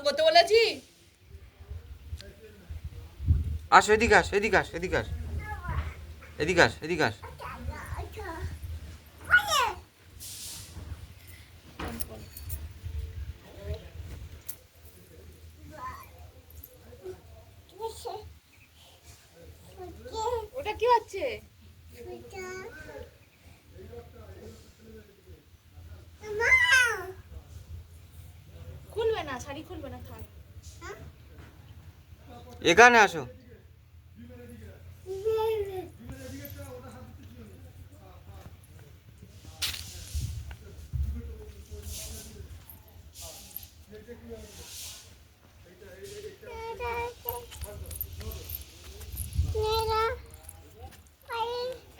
ওরকম করতে বলেছি? আস এদিকে আস এদিকে আস এদিকে আস। এদিকে আস এদিকে আস। ওটা কি হচ্ছে খুলবে না শাড়ি খুলবে না থাক। এখানে আসো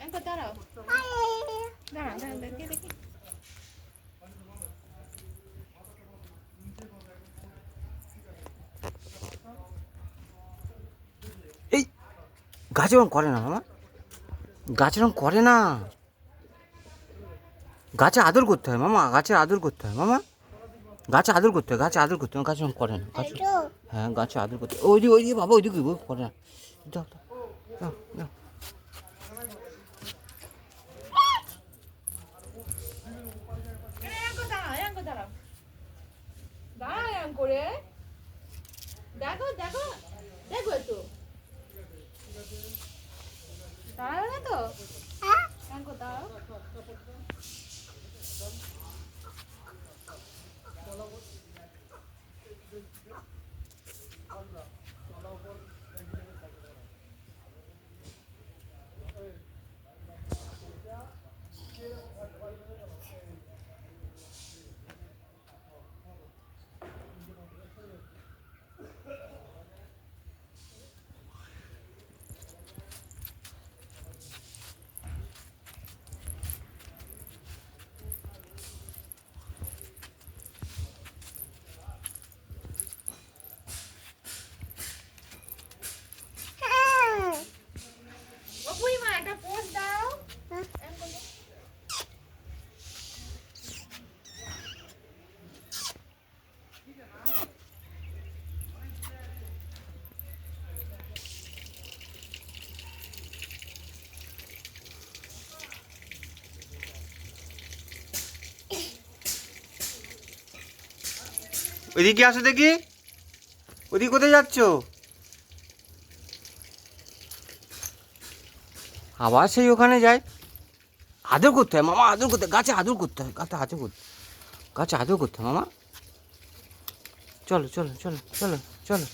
একবার দাঁড়াও দাঁড়াও দাঁড়াও দেখি দেখি এই গাছ রং করে না মামা গাছ রং করে না। গাছে আদর করতে হয় মামা। গাছে আদর করতে হয় মামা। গাছে আদর করতে হয় গাছে আদর করতে হয় গাছ করে না গাছ হ্যাঁ গাছে আদর করতে হয়। ওই দিকে ওই দিকে বাবা ওই দিকে ওই করে না করে দেখো দেখো। দেখো একটু। দাঁড়াবে তো? একবার দাঁড়াও। ওইদিকে আসো দেখি। ওদিকে কোথায় যাচ্ছ? আবার সেই ওখানে যায় আদর করতে হয় মামা, আদর করতে গাছে আদর করতে হয়, গাছে আদর করতে গাছে আদর করতে হয় মামা। চলো চলো চলো চলো চলো।